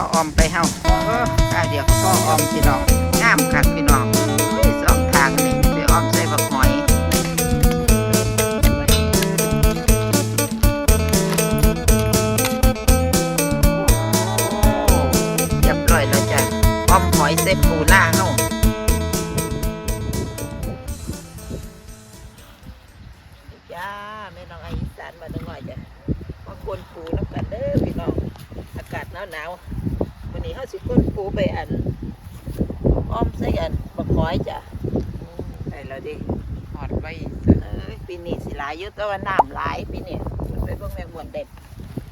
เอาออมไปเฮาเออข้าวเดียวก็พอออมพี่น้องงามคักพี่น้องอุ้ยสองทางนี่ไปออมใส่บักหอยเรียบร้อยแล้วจ้ะออมหอยเซปูหน้าเฮาจ้าแม่น้องไออีสานมาตั้งหน่อยจ้ะมาคนปูน้ำกันเด้อพี่น้องอากาศหนาวหนาว นนี้เฮาสิควนปูไปอันอ้อมใส่อันบักหอยจ้ะไปแล้วดิหอดไว้เอ้ยปีนี้สิหลายอยู่แต่ว่าน้ำหลายปีนี้ไปเบิ่งแมงม่วนเด็ด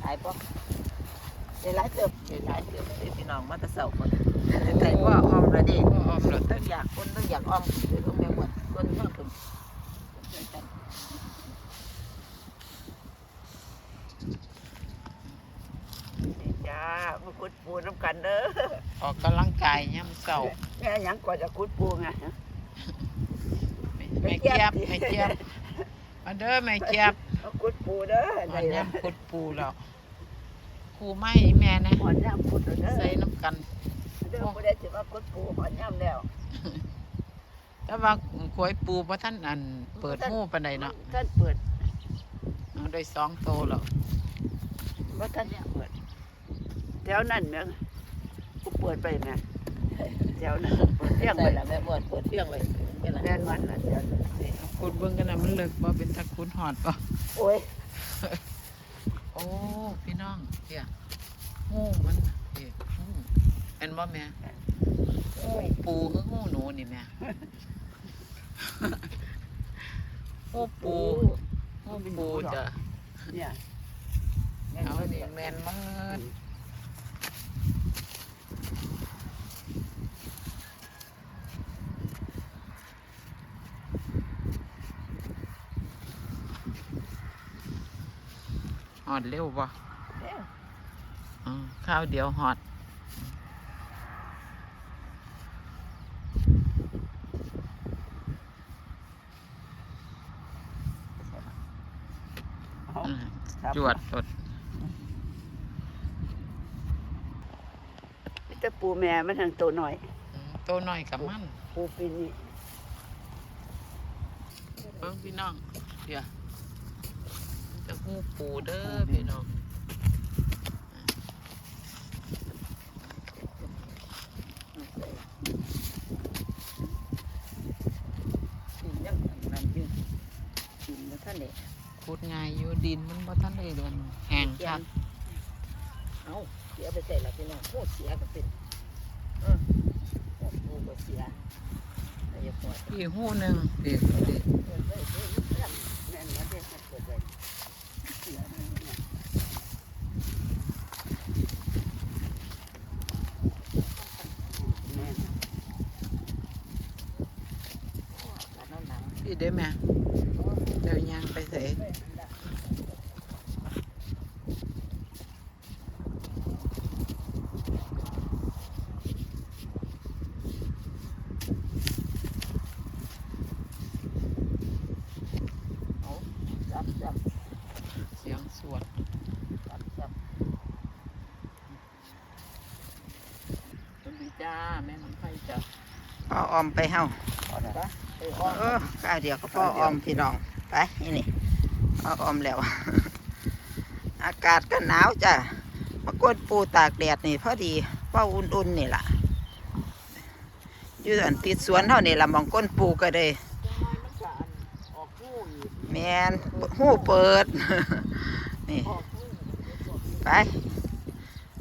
หลายปะได้หลายเติบได้หลายเติบเด้อพี่น้องมาแตะเสาคนไก่ว่าอ้อมแล้วดิก็ออมรถต้องอยากคนต้องอยากอ้อมไปเบิ่งแมงม่วนคนข้างคนนี่ จ้ามาคุดปูน้ำกันเด้อออกกำลังกายย่ำเสาแม่หยังกว่าจะคุดปูไงแม่เจี๊ยบแม่เจี๊ยบมาเด้อแม่เจี๊ยบมาคุดปูเด้อหอได้นแล้วย่ำขุดปูแล้วครูไม่แม่นะหอนย่ำคุดแล้วเด้อใส่น้ำกันเด้อบ่ได้สิว่าคุดปูหอนย่ำแล้วแต่ว่าขวยปูเพราะท่านอันเปิดหูปานใดเนาะท่านเปิดเอาได้สองโตแล้วว่าท่านเนี่ยเปิดแถวนั้นแม่งกูเปิดไปแม่แถวนั้นเปิดเที่ยงไปละแม่เปิดเปิดเที่ยงไปแม่นวันละแถวนั้นขุดเบิ่งกันนะมันเลิกบ่เป็นตะคุดหอดบ่โอ้ยโอ้พี่น้องเดี๋ยวหูมันเด็กหูเห็นบ่แม่หูปูคือหูหนูนี่แม่หูปูหูปูจ้ะเนี่ยเอานี่แมนมาก หอดเร็วบ่อ๋อข้าวเดียวหอดเอาอืมครับจวดสดแต่ปูแม่มันทางตัวหน่อยอืมตัวน้อยกับมัน ปูปีนี้เบิ่งพี่น้องเดี๋ยว มันจะหูปูเด้อพี่น้องปียังนั่นอยู่ปีมันท่านเนี่ยพูดง่ายอยู่ดินมันบ่ทันได้เดือนแห้งคักเอาเสียไปใส่ละพี่น้องโคตรเสียก็เป็นเออโคตรปูก็เสียอะไรอย่างเงี้ยพี่หูหนึ่งเด็กเด็กเปิดไว้เปิดไว้แม่นมาเด็กเปิดไว้เสียนั่นเนี่ยแม่นการเอาหนัง พี่ได้ไหมเจ้ายางไปใส่ เอาจับจับ เสียงสวด จับจับ สวัสดีจ้าแม่น้ำไผ่จ้า เออมไปเฮาเอาละเอข้าวเดียวก็พอออมพี่น้อง ไปนี่นี่อออมแล้ว อากาศก็หนาวจ้ะมากดปูตากแดดนี่พอดีเป้าอุ่นๆนี่ล่ะอยู่อันติดสวนเท่านี่ละมองก้นปูก็เลยออกหูอีกแมนหูเปิด นี่ ไป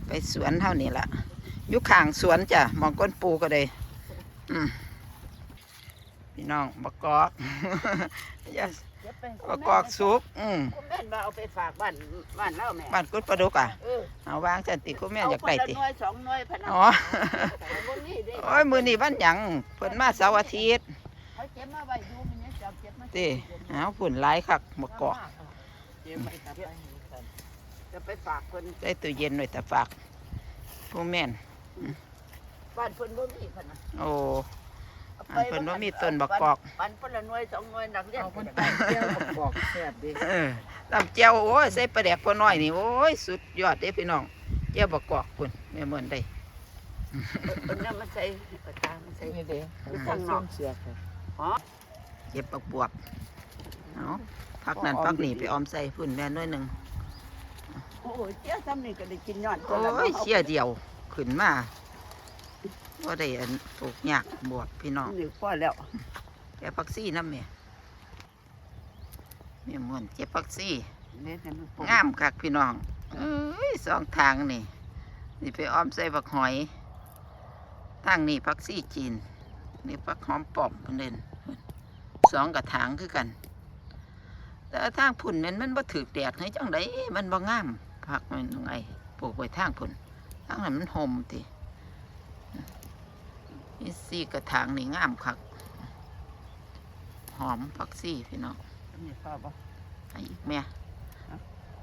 ไปสวนเท่านี้ละยู่ข้างสวนจ้ะมองก้นปูก็เลยอืม พี่น้องบกกอกอย่าบกกอกสุกอืมคุณแม่นว่าเอาไปฝากบ้านบ้านเล่าแม่บ้านกุดปลาดุกอะเออเอาวางจันติคุณแม่อยากได้ติเคนละหน่วยสองหน่วยพะนัอ๋อแต่บนนี้เด้โอ้ยมือนี้วันหยังเพิ่นมาเสาร์อาทิตย์เขาเก็บมาไว้ดูมันยังจับเก็บมาติเอาผุ่นหลายคักบกกอกเดี๋ยวไปตัดไปให้กันจะไปฝากคนได้ตู้เย็นไว้แต่ฝากผู้แม่นบ้านเพิ่นบ่มีพะนะโอ้เอาอันเพิ่นบ่มีต้นบักกอกปันคนละหน่วยสองหน่วยนักเรียนเอาเพิ่มันนไปเที่ยวบอกบอกแซ่บดิเออลำเจียวโอ้ยใส่ปลาแดกพอน้อยนี่โอ้ยสุดยอดเด้พี่น้องแจ้าบักกอกคุณแม่เหมือนได้เอาน้ำมาใส่เอาตามาใส่นี่เด้ข้างนอกเสียค่ะเก็บบักบวบเอาพักนั้นพักนี่ไปออมใส่พุ่นแม่น้อยหนึ่งโอ้ยเจ้าซ้ำนี่ก็ได้กินยอดโอ้ยเชี่ยเดียวขึ้นมา ว่าได้อันปลูกยากบวบพี่น้องนี่พอแล้วแกพักซี่น้ำแม่แม่ม่วนเจ็บพักซี่เนี่ยให้มันปรุงามคักพี่น้องเอ้ยสองทางนี่นี่ไปอ้อมใส่ผักหอยทางนี่ผักซี่จีนนี่ผักหอมปอบเพิ่นเด่นสองกระถางคือกัน แต่ทางพุ่นนั้นมันบ่ถือแดดให้จังไดมันบ่งามผักมันยังไงปลูกไว้ทางพุ่นทางนั้นมันห่มติ นี่สี่กระถางนี่งามคัก หอมผักซี่พี่น้องนี่พอบ่ไปอีกแม่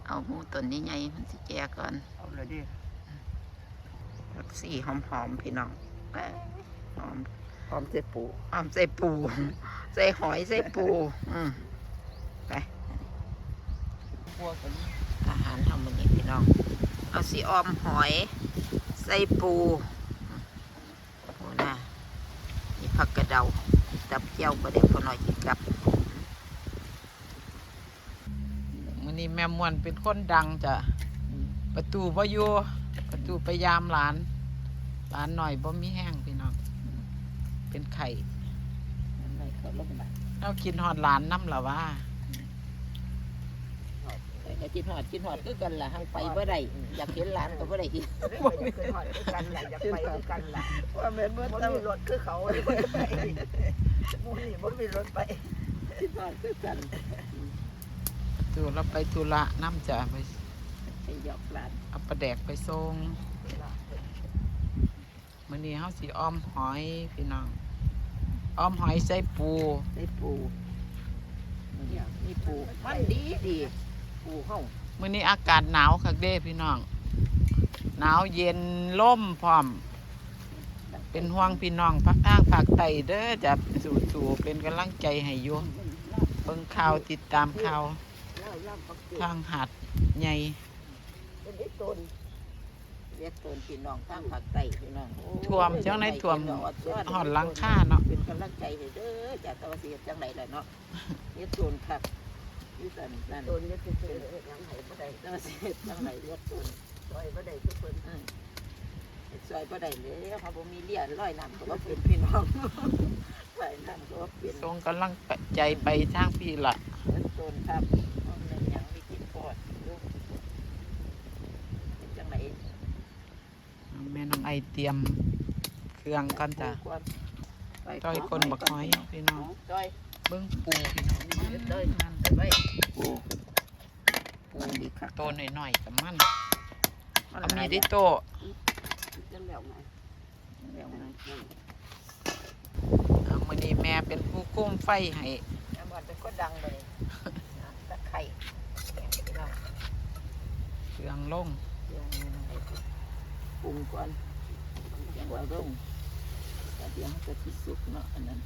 เอาหมูต้นนี้ใหญ่ๆมันสิแก่ก่อน เอาเลยดิผักซี่หอมๆพี่น้องเอ้ยหอมพร้อมเสร็จปูหอมใส่ปูใส่หอยใส่ปูอืมไปพวกกันอาหารทำมันนี้พี่น้อง เอาสีออมหอย ใส่ปูโอ้น่ะนี่ ผักกระเดาตับเจียวประเดี๋ยวพอหน่อยกินกับมื้อนี้แม่ม่วนเป็นคนดังจ้ะประตูบ่อยู่ประตูไปยามหลาน หลานหน่อยบ่มีแห้งพี่น้องเป็นไข่อะไรเขาลงมาเรากินฮอดหลานน้ำละว่าไป ก็กินหอดกินหอดคือกันล่ะหังไปบ่ได้อยากเห็นหลานก็บ่ได้อยากขึ้นหอดด้วยกันล่ะอยากไปด้วยกันล่ะว่าแม่นบ่บ่ต้องมีรถคือเขาเลยบ่ได้ไปหมู่นี่บ่มีรถไปกินหอดคือกันตูเราไปธุระน้ำจ้ะไปไปหยอกหลานเอาปลาแดกไปส่งมื้อนี้เฮาสิอ้อมหอยพี่น้องอ้อมหอยใส่ปูได้ปูเนี่ยมีปูมันดีดี ปูเฮามื้อนี้อากาศหนาวคักเด้พี่น้อง หนาวเย็นล่มพร้อม เป็นห่วงพี่น้องภาคทางภาคใต้เด้อจะสู้ๆเป็นกำลังใจให้อยู่เบิ่งข่าวติดตามข่าวเล่าเล่าปักเกทางหาดใหญ่เป็นได้ต้นเรียกตนพี่น้องทางภาคใต้พี่น้องโอ้ยท่วมจังไดท่วมพี่น้องดหอดหลังคาเนาะเป็นกำลังใจให้เด้อจากตะวันเสียจังไดล่ะเนาะเรียกตนครับ นี่สันสันต้นนี่คือเป็นเฮ็ดหยังไห้บ่ได้ตะวันเสียจังไดเรียกตนซอยบ่ได้ทุกคนอืมซอยบ่ได้เลยเขาบ่มีเลี้ยร้อยน้ำก็บ่เป็นพี่น้องร้อยน้ำก็บ่เป็นส่งกำลังใจไปทางพี่ละเรียกตนครับเอาเงินยังมีกินพอดลูกจังไดแม่น้องไอเตรียมเครื่องกันจ้ะความไปจ้อยคนบักหอยพี่น้องจ้อย เบิ้งปูพี่น้องเฮ็ดเลยไปไว้ปูปูดีคักโตหน่อยๆกับมันมันเอาหมีลายได้โตจังแล้วไงแล้วนะเอามื้อนี้แม่เป็นผู้คุ้มไฟให้น้ำมันเป็นก็ดังเลยนะตะไคร้แกงไปแล้วเครื่องลงเดี๋ยวให้ปรุงก่อนเดี๋ยวเอาลงแต่เดี๋ยวมันจะที่สุกเนาะอันนั้น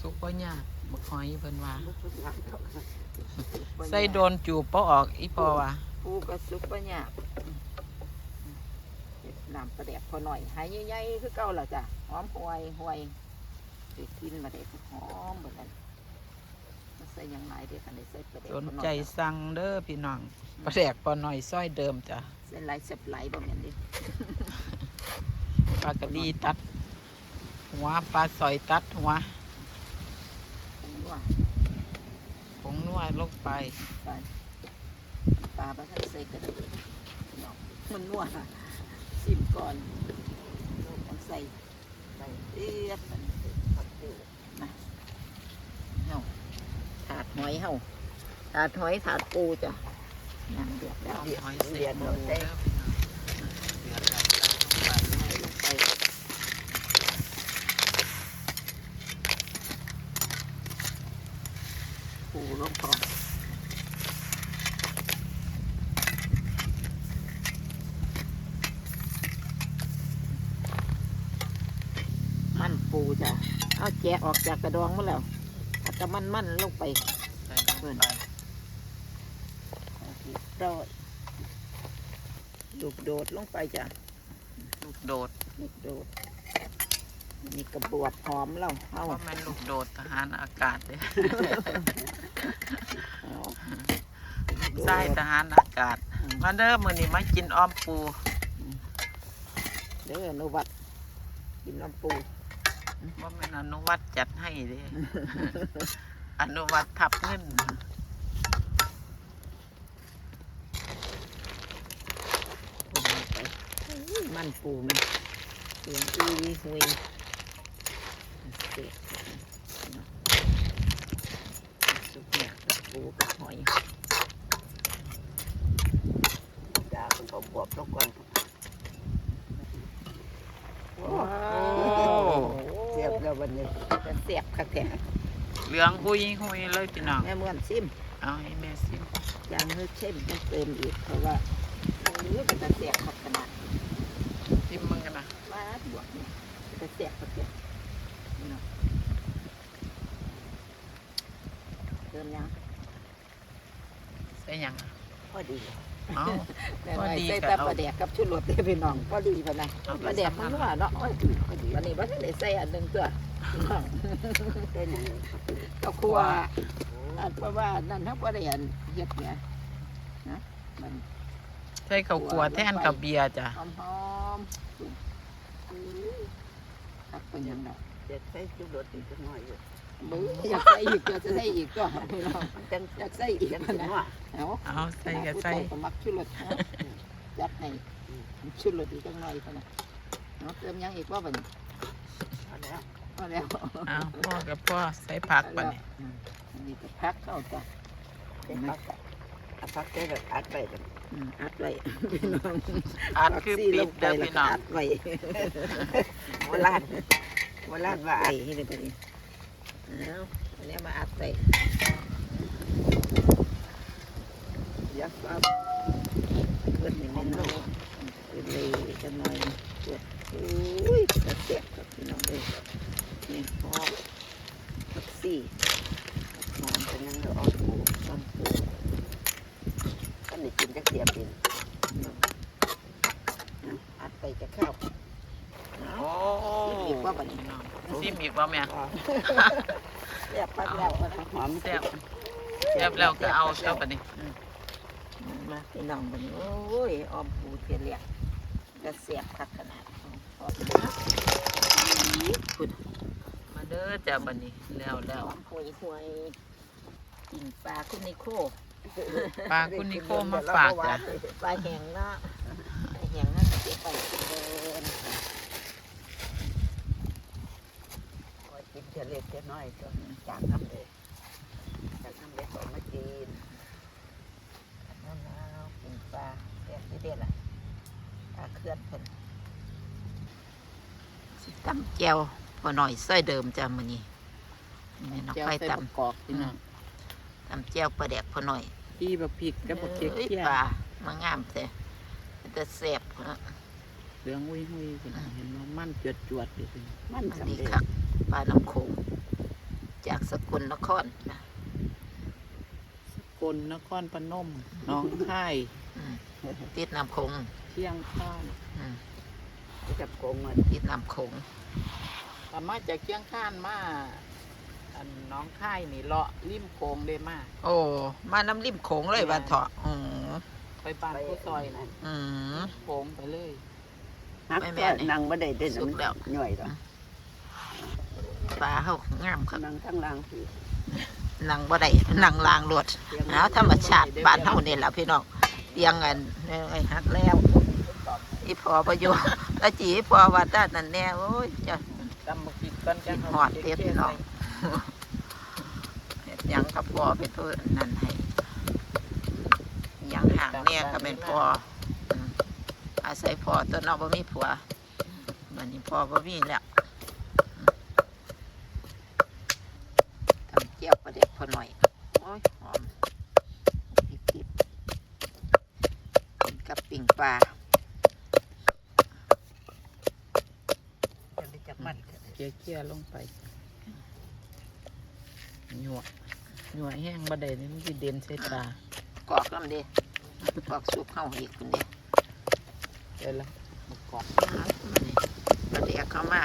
สุกบ่ยากบักหอยเพิ่นว่าบ่ทุกอย่างดอกใส่โดนจูบบ่ออกอีพอว่าปูกระสุกปะเนี่ยเฮ็ดน้ำประแดกพอหน่อยหายใหญ่ๆคือเก่าและจ้ะหอมห่วยห่วยไปกินมาได้ก็หอมเหมือนกันมาใส่หยังไงเดี๋ยวกันได้ใส่ประแดกสนพอหอยใจสั่งเด้อพี่น้องปลาแดกปลาหน่อยซอยเดิมจ้ะเส้นลายเสียบไหลบ่แม่นดิปลากระดีตัด หัวปลาสอยตัดหัวผม ว่าผงนัวลงไปไปปลาปลาทันใส่กระดูกเนาะมันนัวชิมก่อนต้องใส่ใส่เอียดมันผักกูนะเฮาถาดหอยเฮาถาดหอยถาดปูจ้ะน้ำเดือดแล้วหอยเดืเสีอยดหมเราดใส่เด้อพี่น้องเดือดแล้ว หอยลงไป ปูลงพร้อมมันปูจ้ะเอาแกะออกจากกระดองมาแล้วเอาแต่มันมันๆลงไปใส่ลงไปเรียบร้อยลูกโดดลงไปจ้ะลูกโดดลูกโดดนี่กระบวบหอมเราเอาว่าแม่นลูกโดดทหารอากาศเด้เอา ใช่ทหารอากาศ มาเด้อมื้อนี้มากินอ้อมปู เด้ออนุวัตกินน้ำปูว่าแม่นอนุวัตจัดให้เด้อนุวัตทับเงินอุ้ยมันปูมันเสียงอีวีหุยเสียสุกเนี่ยกับ ปูกับหอยดาเป็นบวบๆแล้วก่อนโอ้เสียบแล้ววันนี้จะเสียบคักแท้เหลืองหุยหุยเลยพี่น้องแม่เมื่อนซิมเอาให้แม่ซิมยางเฮ้ยเข้มต้องเติมอีกเพราะว่าเนื้อมันจะเสียบคักขนาดซิมมึงกันนะมาบวกนี่จะเสียบคักแท้นี่เนาะเติมยัง ใส่หยังพอดีเอาแต่พอว่าดีใส่ก็แต่เอา ปลาแดกกับชุดรสเด้อพี่น้องพอดีปะนะเอาไปปลาแดกมันว่าเนาะโอ้ยพอดีวันนี้ว่าจะได้ใส่อันหนึ่งตัวพี่น้องเป็นหยังก็ครัวอันเพราะว่านั่นเขาบ่ได้อันเฮ็ดเนี่ยนะมันใส่ข้าวคั่วแทนกับเบียร์จ้ะหอมหอมๆตักเป็นยังไงเด็กใช้จุดรถอีกจักหน่อยอยู่มื ออยากใส่อีกก็จะใส่อีกก็พี่น้องจังอยากใส่อีกจังนะสิว่าเอาเอาใส่ก็ใส่ก็มักชุดรสเนาะจัดให้ชุดรสอีกจังหน่อยพะนะเนาะเติมยังอีกว่าบัดนี้เอาแล้วพอแล้วเอาพ่อกับพ่อใส่ผักปะเนี่ยอืมอันนี้ก็พักเข้าจ้ะเด็กพักอะเอาพักได้แบบอัดไปแบบอืมอัดไว้พี่น้องอัดคือปิดเด้อพี่น้องอัดไว้โบราณโบราณว่าไอ้ไอ้ให้เลยไปนี่ เอาอันนี้มาอัดใส่ยักษ์ว่าเกิดนี่ไม่น้อยเกิดเลยจะน้อยปวดอุ้ยจะเสียบครับพี่น้องเลยนี่หอมผักซี่หอมเป็นยังเดี๋ยวเออกปูต้นปูท่านได้กินจักเสียบกินเอาอัดไปจะเข้าวโอ้ซิมอีกว่าบัดนี้พี่น้อง ซิมอีกว่าแม่เสียบพักแล้วนะหอมแซ่บแซ่บแล้วก็เอาเจ้าปะนี่มาพี่น้องบัดนี้โอ้ยออมปูเทียนเหลียกจะเสียบคักขนาดหอมคุณมาเด้อจ้าบัดนี้แล้วแล้วหอมหวยหวยกินปลาคุณนิโคปลาคุณนิโคมาฝากจ้ะปลาแห้งเนาะปลาแห้งน่าจะเก็บไปกินเดิน โอ้ยกินเทียเล็กเทียน้อยก็จากน้ำเด็กจากน้ำเด็กก็มากินน้ำน้ำกินปลาเด็ดเด็ดล่ะปลาเคลื่อนเพิ่นสิตำแก้วพอหน่อยใส่เดิมจ้ะมื้อนี้นี่น้องไฟตำกอกพี่น้องตำแก้วปลาแดกพอหน่อยพี่บักพริกกับบักเคียอ้ยเคียปลามางามแต่แต่แซ่บเนาะเหลืองหุยหุยพี่น้องเห็นว่ามันจวดจวดๆเลยพี่น้องมันอันสำนี้เร็จครับ ปลาน้ำโขงจากสกลนครนะกลนครพนมหน้องค่ายอืมติดน้ำโขงเชียงข้านอืมจับโกงมันติดน้ำโขงแต่มาจากเชียงข้านมาอันหน้องค่ายนี่เลาะริมโขงเลยมาโอ้มาน้ำริมโขงเลยวันเถาะอืมไปบ้านผู้ซอยนะอืมโขงไปเลยฮักไม่แม่ก็นี่นั่งบ่ได้เด้สุกแล้ว หน่อยหรอก ปลาเขางามครับนั่งทั้งล่างคือนั่งบ่ได้นั่งลางรถเอาธรรมชาติบ้านเฮานี่แหละพี่น้องเตียงเงินไอ้หักแล้วอีพอประโยชน์ตาจีพอว่าด้านนั้นแน่โอ้ยจะตำบักพริกก่อนจังกินหอดเต็มพี่น้องเฮ็ดหยังกับพ่อเป็นตัวนั่นให้หยังห่างเนี่ยก็เป็นพ่ออืมอาศัยพ่อตัวน้องบ่มีผัววันนี้พ่อบ่มีแล้วทำเจียวประเด็กพอหน่อยโอ้ยหอมพริกดิบกินกับปิ่งปลา จะได้จับมัน เคี่ยเคี่ยๆลงไปหยวกหยวกแห้งบะเดนี่มันสิเด่นใส่ตากอกน้ำเด้กอกซุปเฮาอีกคุณเด้เดี๋ยวละมากอกปลาแดกเข้ามา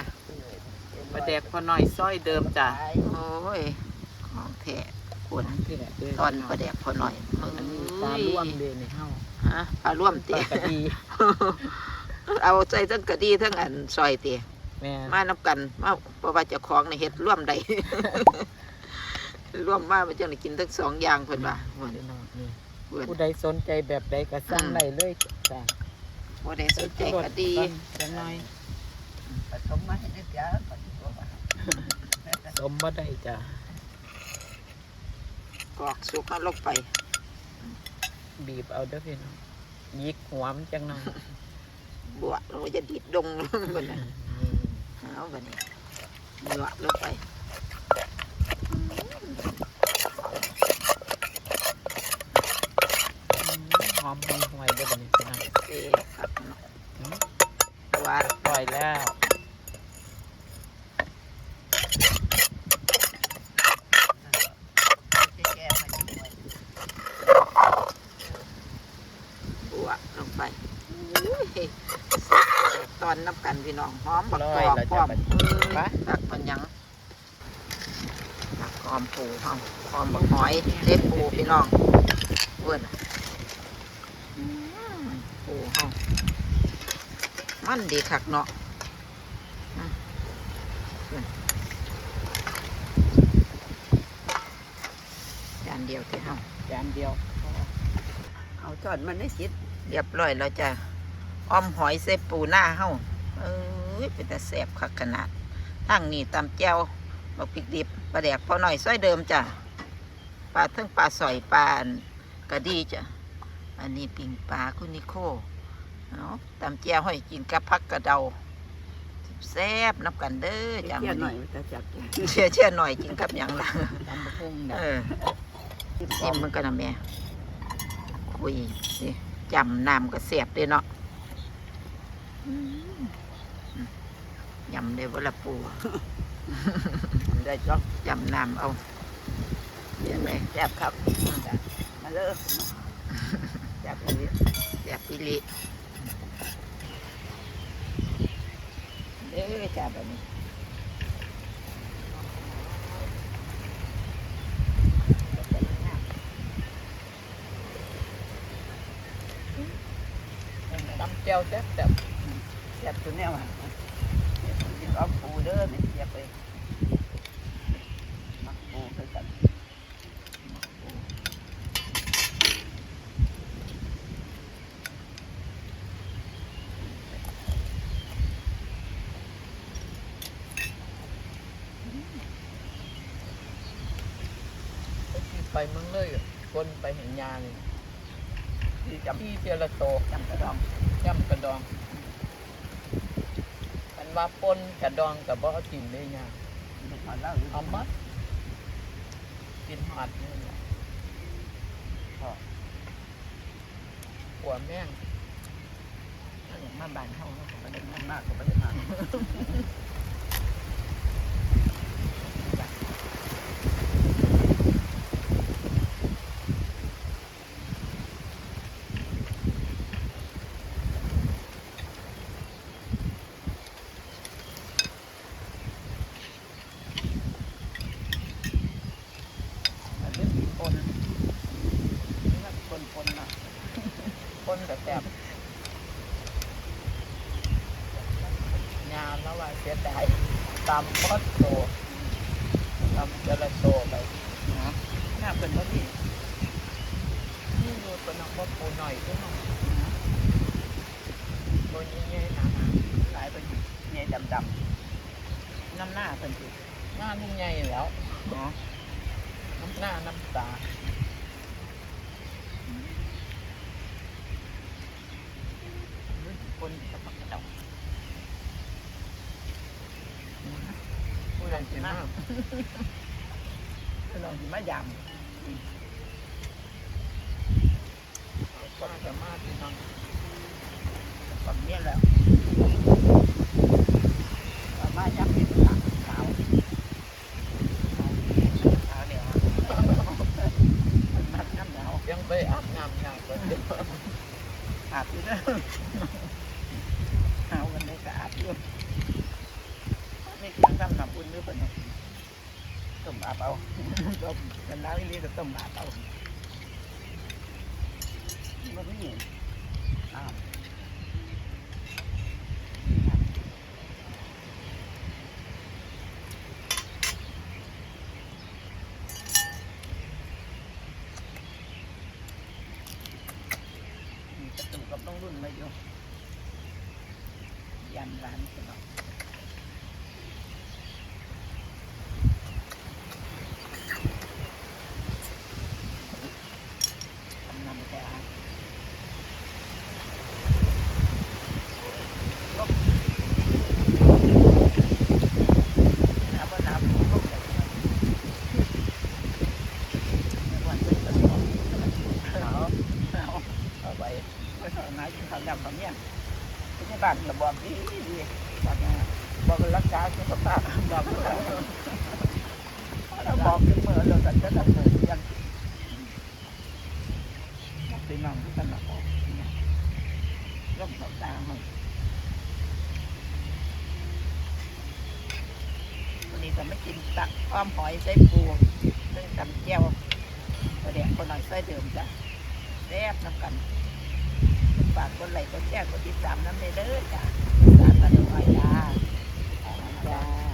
ปลาแดกพอหน่อยซอยเดิมจ้ะโอ้ยของแท้ขวนที่แหละเด้อตอนปลาแดกพอหน่อยอันนี้ปลาร่วมเด้นี่เฮาฮะปลาร่วมปเตี๋ลายกระดีเอาใจทั้งกะดีทั้งอันซอยเตี๋ย แม่มานับกันมาเพราะว่าเจะคล้าของในเฮ็ดร่วมใด ร่วมมามันจังได้กินทั้งสองอย่างเพิ่นว่าเพิ่นพี่น้องนี่เพิ่นผู้ใดสนใจแบบใดก็สั่งได้เลยจ้ะบ่ได้สนใจกะดีจังหน่อยผสมมาให้ได้จ้าผสมมาสมบ่ได้จ้ะกรอกสุกเอาลงไป บีบเอาเด้อพี่น้องหยิกหัวมันจังหน่อยบวเราจะดิดดงลงเพิ่นน่ะนี่ เอาบัดนี้บวลงไปหอมห่วยๆเด้อบัดนี้พี่น้อเอ๊ะครับเนาะอืมว่าปล่อยแล้วแก่มาช่วลงไปตอนนับกันพี่น้องหอมบักกอย พร้จ้ะอมบัดนี้ไปตักมันยังตักหอมปูหอมหอมบักหอยเล็บปูพี่น้องเวิร์นอืมปูหอมมันดีคักเนาะอืมเอิ้นจานเดียวที่เฮาจานเดียว เอาจอนมันได้จิตเรียบร้อยแล้วจ้ะอ้อมหอยใส่ปูหน้าเฮาเอ้ ยเป็นแต่แสบคักขนาดทั้งนี้ตำแจ้วบักพริกดิบปลาแดกพอหน่อยซอยเดิมจ้ะปลาเทั้งปลาสอยปลาอันกระดีจ้ะอันนี้ปิ่งปลาคุณนิโคเอาตำแจ้วให้กินกับพักกระเดาแซ่บนับกันเด้อจ้ะเกี่ยมื้อหน่อยนี้มันจะจับเชื่อเชื่อหน่อยกินกับหยังล่ะตำบักหุ่งเอน่ะอซิมมันก็นะแม่คุยสิจำน้ำก็เสียบเลยเนาะอืม ยำได้เวลาปูได้จ้องยำน้ำเอาเห็นไหมแซ่บครับมาเลิกแซ่บเลยเสียบปิลิเด้อจ้าแบบนี้ตำแจ่วแซ่บ แซ่บตัวแนวอะกินเอาปูเด้ อไม่เสียไปมักปูคือกันๆที่ไปเมืองเลยอะคนไปเห็นยาเลยที่จำที่เจระโตจำกระดองย่ำกระดองอัน ว่าปนกระดองกับบ่เอากินได้ยากเป็นหอดเหล้าเอามัดกินหอดนี่แหละหัวแม่งมาบานเฮาเนาะก็บ่ได้มันมากก็ไม่ได้มาก อันนี้ปนนี่มันปนปนๆนะปนกับแซ่บงามแล้วว่าเสียดายตำพอดโตตำเจระโตไป หน้าเป็นว่าที่ นี่ ดูตัวน้องว่าปูหน่อยก็หน่อยตัวนี้ใหญ่หนาหลายเป็นเนี่ยดำดน้ำหน้าเพิ่นสิหน้านุ่งใหญ่แล้วนะน้ำหน้าน้ำตาคนกับผักกระเดาผู้ใหญ่กินมากำลองมาย ก็สามารถที่น้องำแบบนี้แล้วมายำเป็นขาวขาวเอาเดี๋ยวมันน้ำหนาวยังไปอาบน้ำยากกว่าเดิมอาบอยู่นะ บาปเอาต้มกันน้ำอีนี้ก็ต้มบาปเอามันนี่อ้าว มีประตูกับน้องรุ่นมาอยู่ยันร้านกันเนาะทำนำแต่อาลบน้ำว่าน้ำลบแต่ไม่วันเป็นตลอดเอาเอาเอาไป ก็ทำงานกินข้าวดำแบบเนี้ยที่บ้านระบอกดีดีบอกนะบอกรักษาสุขภาพบอกเราบอกถึงเมื่อเราจะจะดำเนินยังพี่น้องที่กันมาบอก ร่มสองตามันวันนี้ก็ไม่กินตักอ้อมหอยใส่ปูเรื่องตำเจียวประเดี๋ยวคนหน่อยใส่เดิมจ้ะแซ่บน้ำกันฝากคนไหลคนแจ้งคนติดตามน้ำในเด้อจ้ะสาธุจ้าจ้า